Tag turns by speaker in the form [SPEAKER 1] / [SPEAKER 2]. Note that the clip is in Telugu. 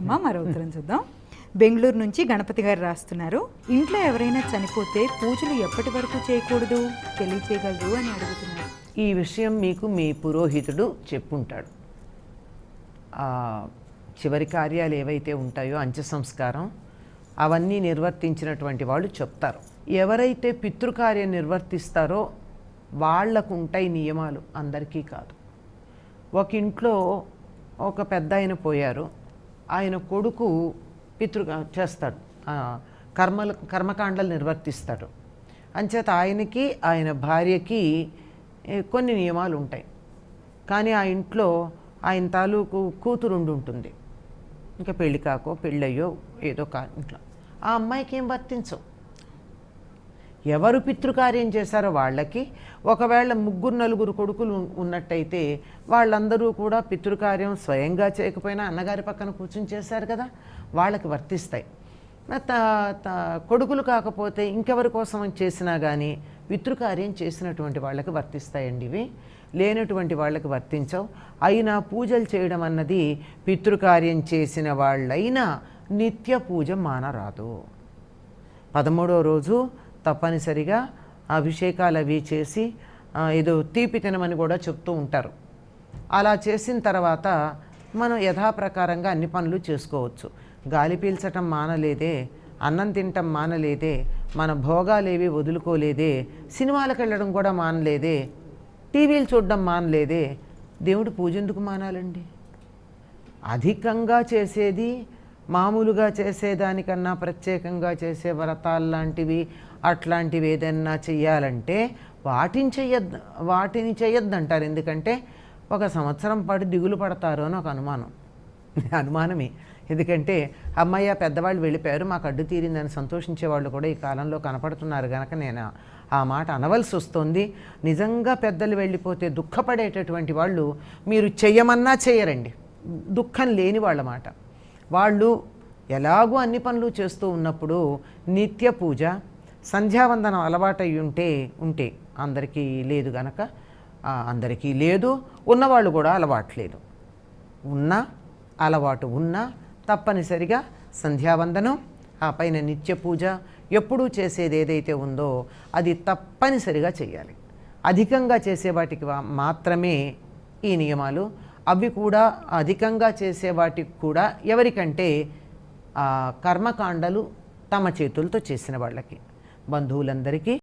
[SPEAKER 1] అమ్మ మరో ఉత్తరం చూద్దాం. బెంగళూరు నుంచి గణపతి గారు రాస్తున్నారు. ఇంట్లో ఎవరైనా చనిపోతే పూజలు ఎప్పటి వరకు చేయకూడదు? తెలియచేయగలరు అని అడుగుతున్నారు.
[SPEAKER 2] ఈ విషయం మీకు మీ పురోహితుడు చెప్పుంటాడు. చివరి కార్యాలు ఏవైతే ఉంటాయో అంత్య సంస్కారం అవన్నీ నిర్వర్తించినటువంటి వాళ్ళు చెప్తారు. ఎవరైతే పితృకార్యం నిర్వర్తిస్తారో వాళ్ళకు ఉంటాయి నియమాలు అందరికీ కాదు. ఒక ఇంట్లో ఒక పెద్ద ఆయన పోయారు. ఆయన కొడుకు పితృ చేస్తాడు. కర్మలు కర్మకాండలు నిర్వర్తిస్తాడు. అంచేత ఆయనకి ఆయన భార్యకి కొన్ని నియమాలు ఉంటాయి. కానీ ఆ ఇంట్లో ఆయన తాలూకు కూతురుండి ఉంటుంది. ఇంకా పెళ్ళి కాకో పెళ్ళయ్యో ఏదో కా ఇంట్లో. ఆ అమ్మాయికి ఏం వర్తించవు. ఎవరు పితృకార్యం చేశారో వాళ్ళకి ఒకవేళ ముగ్గురు నలుగురు కొడుకులు ఉన్నట్టయితే వాళ్ళందరూ కూడా పితృకార్యం స్వయంగా చేయకపోయినా అన్నగారి పక్కన కూర్చుని చేశారు కదా వాళ్ళకి వర్తిస్తాయి. త- త- కొడుకులు కాకపోతే ఇంకెవరి కోసం చేసినా కానీ పితృకార్యం చేసినటువంటి వాళ్ళకి వర్తిస్తాయండి ఇవి. లేనటువంటి వాళ్ళకి వర్తించవు. అయినా పూజలు చేయడం అన్నది పితృకార్యం చేసిన వాళ్ళైనా నిత్య పూజ మానరాదు. పదమూడో రోజు తప్పనిసరిగా అభిషేకాలు అవి చేసి ఏదో తీపి తినమని కూడా చెప్తూ ఉంటారు. అలా చేసిన తర్వాత మనం యథాప్రకారంగా అన్ని పనులు చేసుకోవచ్చు. గాలి పీల్చటం మానలేదే అన్నం తినటం మానలేదే మన భోగాలేవి వదులుకోలేదే సినిమాలకు వెళ్ళడం కూడా మానలేదే టీవీలు చూడడం మానలేదే. దేవుడు పూజ ఎందుకు మానాలండి? అధికంగా చేసేది మామూలుగా చేసేదానికన్నా ప్రత్యేకంగా చేసే వ్రతాలు లాంటివి అట్లాంటివి ఏదన్నా చెయ్యాలంటే వాటిని చెయ్యద్దు వాటిని చేయొద్దంటారు ఎందుకంటే ఒక సంవత్సరం పాటు దిగులు పడతారు అని ఒక అనుమానం. అనుమానమే. ఎందుకంటే అమ్మయ్య పెద్దవాళ్ళు వెళ్ళిపోయారు మాకు అడ్డు తీరిందని సంతోషించే వాళ్ళు కూడా ఈ కాలంలో కనపడుతున్నారు కనుక నేను ఆ మాట అనవలసి వస్తుంది. నిజంగా పెద్దలు వెళ్ళిపోతే దుఃఖపడేటటువంటి వాళ్ళు మీరు చెయ్యమన్నా చేయరండి దుఃఖం లేని వాళ్ళ మాట వాళ్ళు ఎలాగూ అన్ని పనులు చేస్తూ ఉన్నప్పుడు నిత్య పూజ సంధ్యావందనం అలవాటు ఉంటే ఉంటే అందరికీ లేదు గనక అందరికీ లేదు ఉన్నవాళ్ళు కూడా అలవాట్లేదు ఉన్నా అలవాటు ఉన్నా తప్పనిసరిగా సంధ్యావందనం ఆ పైన నిత్య పూజ ఎప్పుడూ చేసేది ఏదైతే ఉందో అది తప్పనిసరిగా చేయాలి. అధికంగా చేసే వాటికి మాత్రమే ఈ నియమాలు అవి కూడా అధికంగా చేసే వాటికి కూడా ఎవరికంటే కర్మకాండలు తమ చేతులతో చేసిన వాళ్ళకి. బంధువులందరికీ